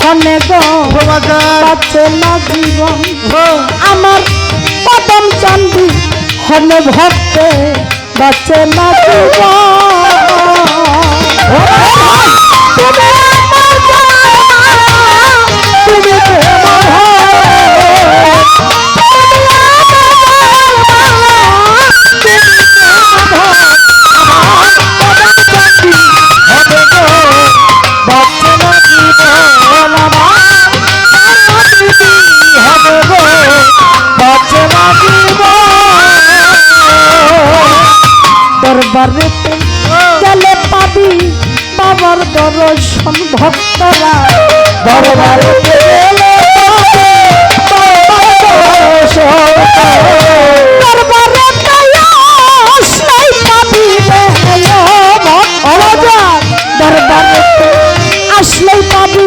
হনে গো ও বাজান বাঁচে না জীবন। আমার পদম চান্দি, হনে ভক্তে, বাঁচে না জীবন। দরবারে গেলে পাবি বাবার দর্শন ভক্তরা। দরবারে গেলে দরবারে আসলেই পাবি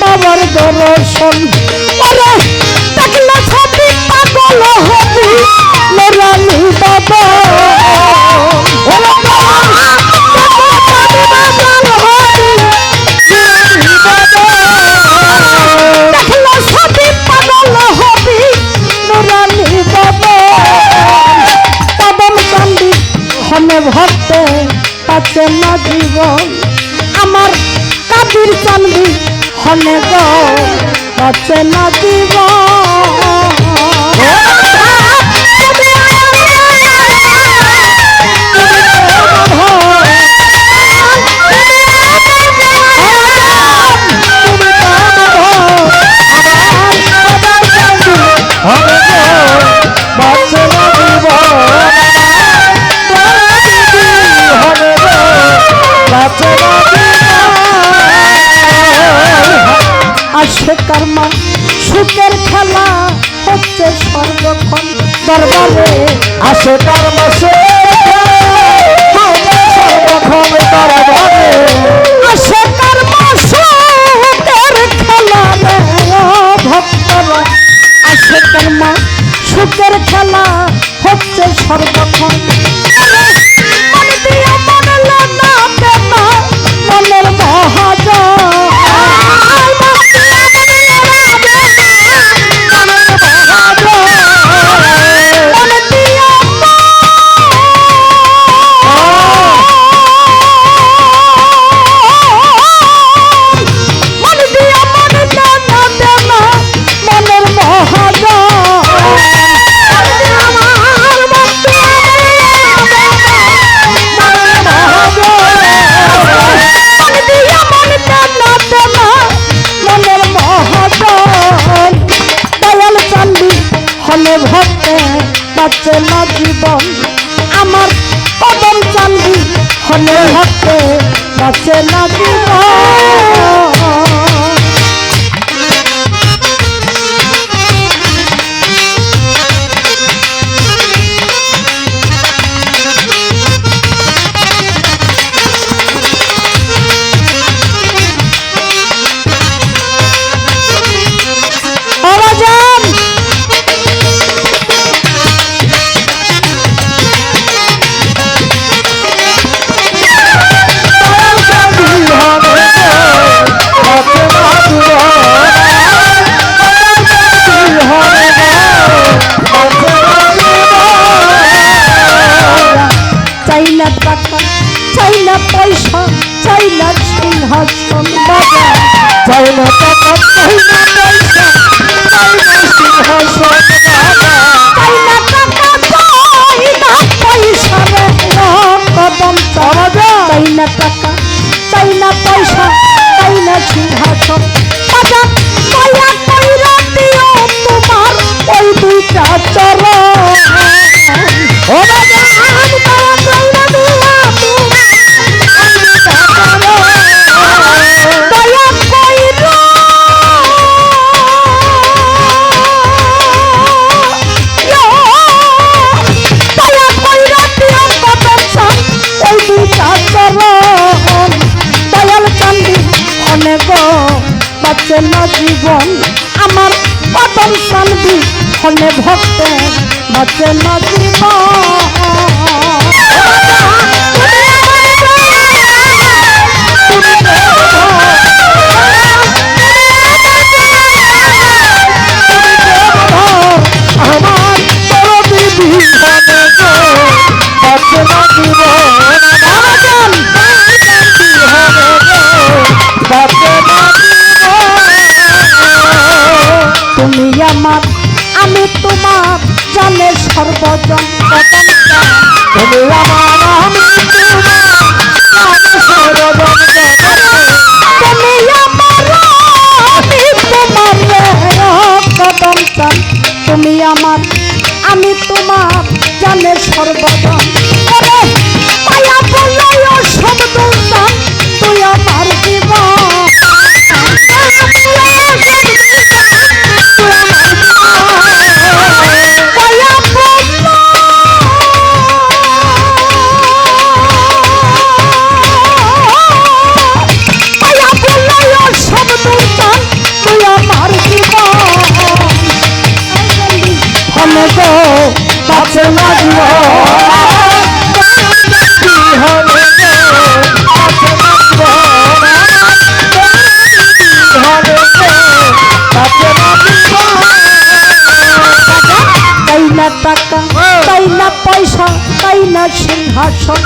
বাবার দর্শন। ভক্তে পাচ্ছে না জীবন। আমার কাবির চান্দি হনে গো না হবে সুখের খেলা হচ্ছে সর্বক্ষণ দরবারে। আসে তার মাসে। সর্বক্ষণ দরবারে। আসে কর্মা সুখের খেলা ভক্তরা। আসে কর্মা সুখের খেলা হচ্ছে সর্বক্ষণ ভক্তে বাঁচে না জীবন। আমার পদম চান্দি হলে ভক্তে বাঁচে না জীবন। না সিংহাসন বাবা চাই না না জীবন আমার পতন চান্দি হলে ভক্ত বাঁচে জীবন। ভাষণ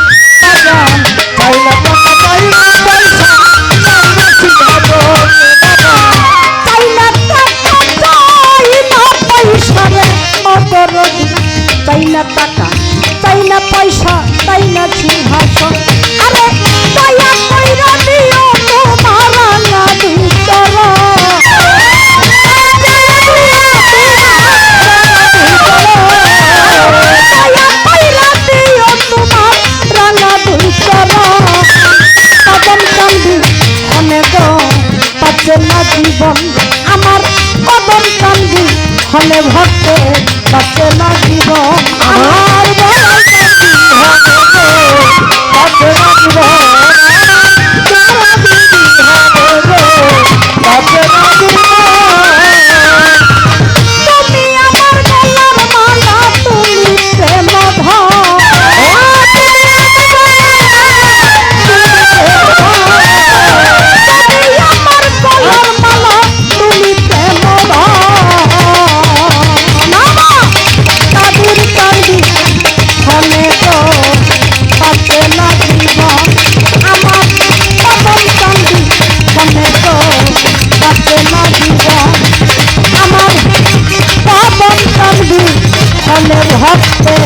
ভক্তে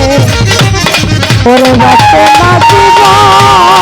ওরে ভক্তে না জীবন